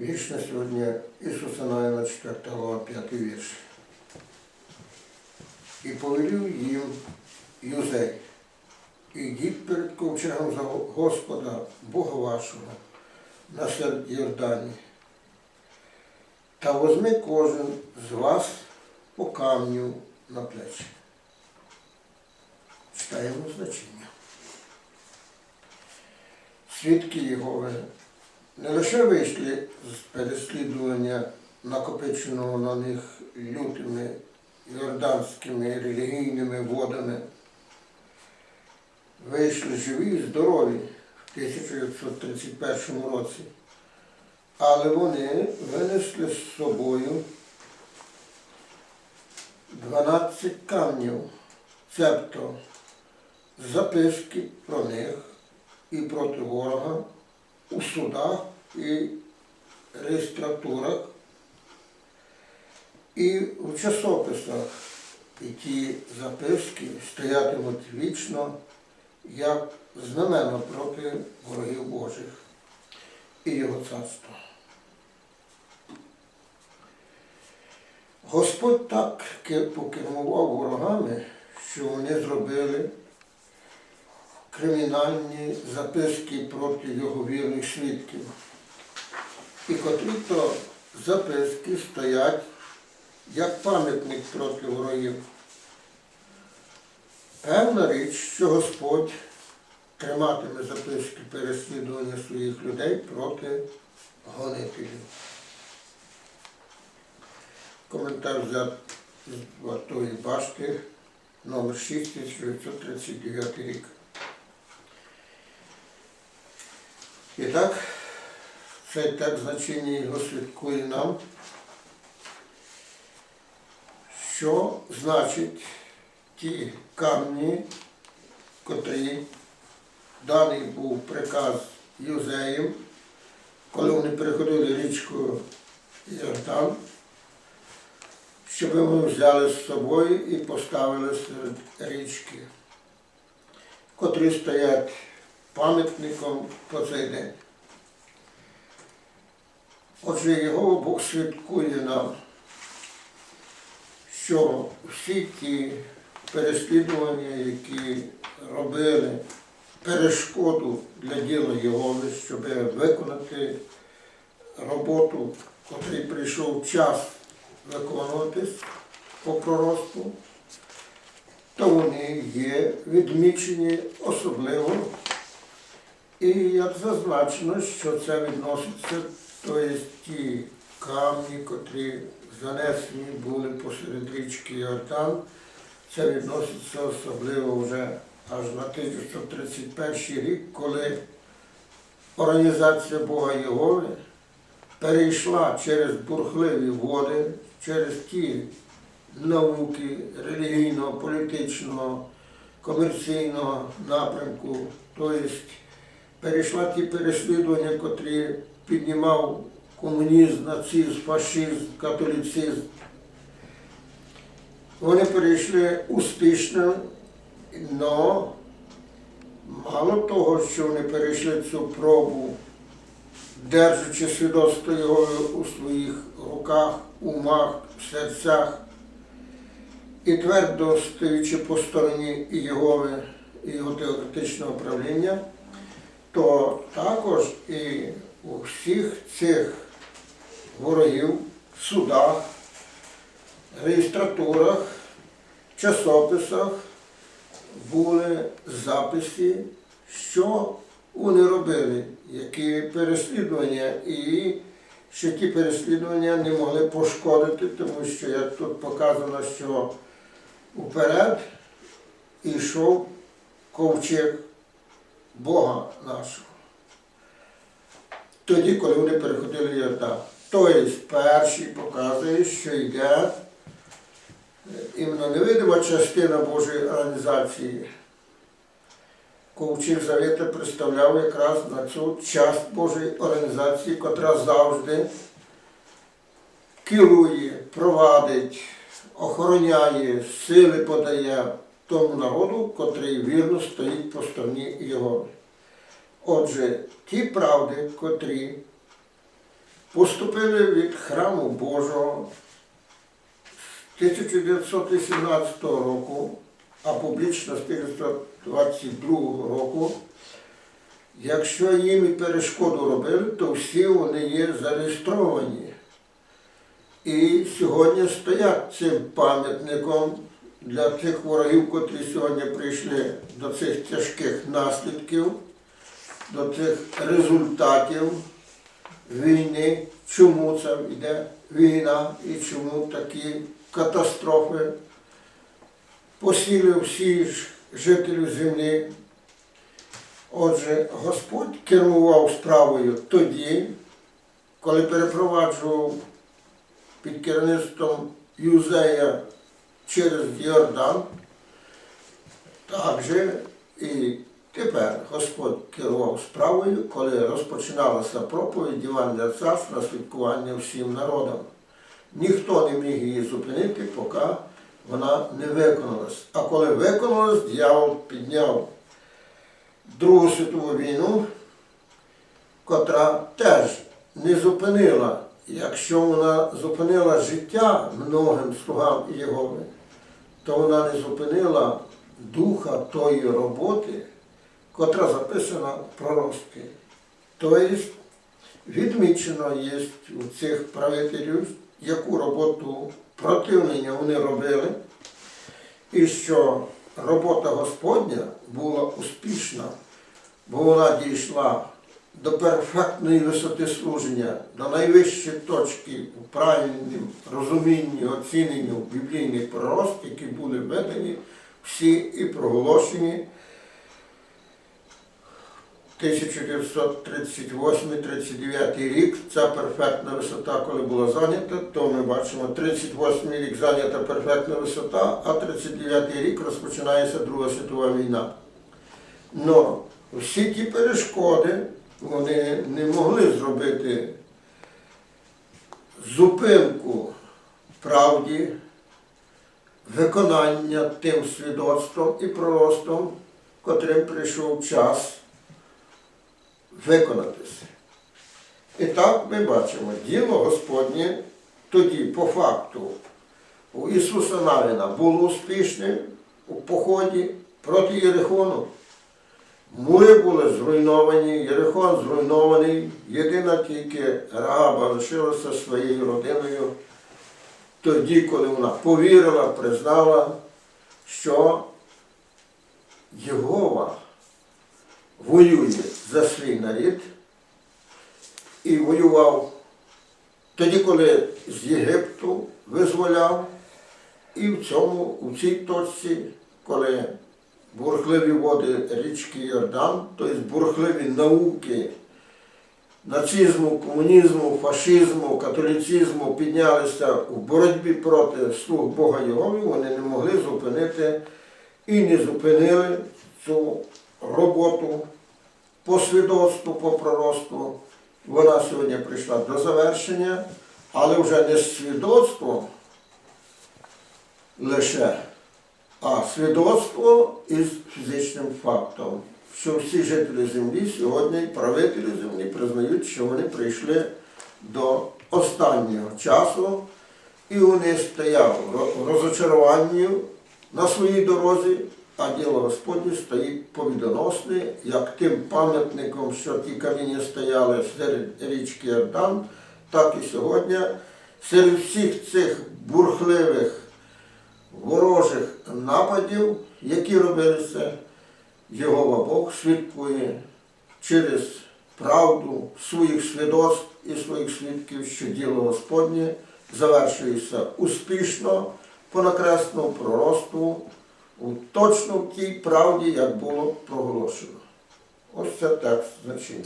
Вірш на сьогодні Ісуса Навина 4 глава 5 вірш. І повелів їм Юзей, ідіть перед ковчегом за Господа, Бога вашого, на серед Йордані, та возьми кожен з вас по камню на плечі. Читаємо значення. Свідки Єгови не лише вийшли з переслідування, накопиченого на них лютими йорданськими релігійними водами, вийшли живі і здорові в 1931 році, але вони винесли з собою 12 камнів, цебто записки про них і проти ворога у судах і реєстратурах і в часописах. І записки стоятимуть вічно як знамено проти ворогів Божих і його царства. Господь так покермував ворогами, що вони зробили кримінальні записки проти його вірних свідків. І котрі то записки стоять як пам'ятник проти ворогів. Певна річ, що Господь триматиме записки переслідування своїх людей проти гонителів. Коментар взят з вартої башти номер 6 1939 рік. І так, цей текст значення його свідкує нам, що значить ті камні, котрі даний був приказ юзеєм, коли вони переходили річку Йордан, щоб ми взяли з собою і поставили серед річки, котрі стоять пам'ятником по цей день. Отже, його Бог свідкує нам, що всі ті переслідування, які робили перешкоду для діла Єгови, щоб виконати роботу, котрий прийшов час виконуватись по пророцтву, то вони є відмічені особливо. І як зазначено, що це відноситься, то є ті камні, котрі занесені були посеред річки Йордан, це відноситься особливо вже аж на 1931 рік, коли організація Бога Єгови перейшла через бурхливі води, через ті науки релігійного, політичного, комерційного напрямку, тобто перейшла ті переслідування, котрі піднімав комунізм, нацизм, фашизм, католицизм. Вони перейшли успішно, але мало того, що вони перейшли цю пробу, держачи свідоцтво його у своїх руках, умах, серцях і твердо стоючи по стороні і його теократичного правління, то також і у всіх цих ворогів, судах, реєстратурах, часописах були записи, що вони робили, які переслідування, і що ті переслідування не могли пошкодити, тому що як тут показано, що уперед йшов ковчег Бога нашого. Тоді, коли вони переходили Йордан. Тобто перший показує, що йде е, іменно невидима частина Божої організації. Ковчег Завета представляв якраз на цю часть Божої організації, котра завжди керує, провадить, охороняє, сили подає тому народу, котрий вірно стоїть по стороні його. Отже, ті правди, котрі поступили від храму Божого з 1918 року, а публічно з 1922 року. Якщо їм і перешкоду робили, то всі вони є зареєстровані. І сьогодні стоять цим пам'ятником для тих ворогів, котрі сьогодні прийшли до цих тяжких наслідків, до цих результатів війни, чому це йде війна і чому такі катастрофи посіли всі жителів землі. Отже, Господь керував справою тоді, коли перепроваджував під керівництвом Юзея через Йордан, так же і тепер Господь керував справою, коли розпочиналася проповідь Євангелія Царства на святкування всім народам. Ніхто не міг її зупинити, поки вона не виконалась. А коли виконалась, дьявол підняв Другу світову війну, котра теж не зупинила, якщо вона зупинила життя многим слугам Єгови, то вона не зупинила духа тої роботи, котра записана в пророцтві. Тобто відмічено є у цих правителів, яку роботу противлення вони робили, і що робота Господня була успішна, бо вона дійшла до перфектної висоти служення, до найвищої точки у правильному розумінні, оціненню біблійних пророцтв, які були введені всі і проголошені 1938-39 рік, ця перфектна висота, коли була зайнята, то ми бачимо 38 рік зайнята перфектна висота, а 39 рік розпочинається Друга світова війна. Но всі ті перешкоди вони не могли зробити зупинку правді, виконання тим свідоцтвом і проростом, котрим прийшов час виконатися. І так ми бачимо, діло Господнє тоді, по факту, у Ісуса Навіна було успішним у поході проти Єрихону. Мури були зруйновані, Єрихон зруйнований, єдина тільки Рагаба лишилася своєю родиною тоді, коли вона повірила, признала, що Єгова воює за свій нарід і воював. Тоді, коли з Єгипту визволяв, і в цьому, у цій точці, коли бурхливі води річки Йордан, тобто бурхливі науки нацизму, комунізму, фашизму, католіцизму піднялися у боротьбі проти слуг Бога Єгови, вони не могли зупинити і не зупинили цю роботу по свідоцтву, по пророцтву. Вона сьогодні прийшла до завершення, але вже не свідоцтво лише, а свідоцтво із фізичним фактом, що всі жителі землі сьогодні, правителі землі, признають, що вони прийшли до останнього часу, і вони стояли в розочаруванні на своїй дорозі, а діло Господнє стоїть побідоносне, як тим пам'ятником, що ті каміння стояли серед річки Йордан, так і сьогодні серед всіх цих бурхливих ворожих нападів, які робилися, Єгова Бог свідкує через правду своїх свідоцтв і своїх свідків, що діло Господнє завершується успішно по накресному пророцтву, у точно в тій правді, як було проголошено. Ось це текст значення.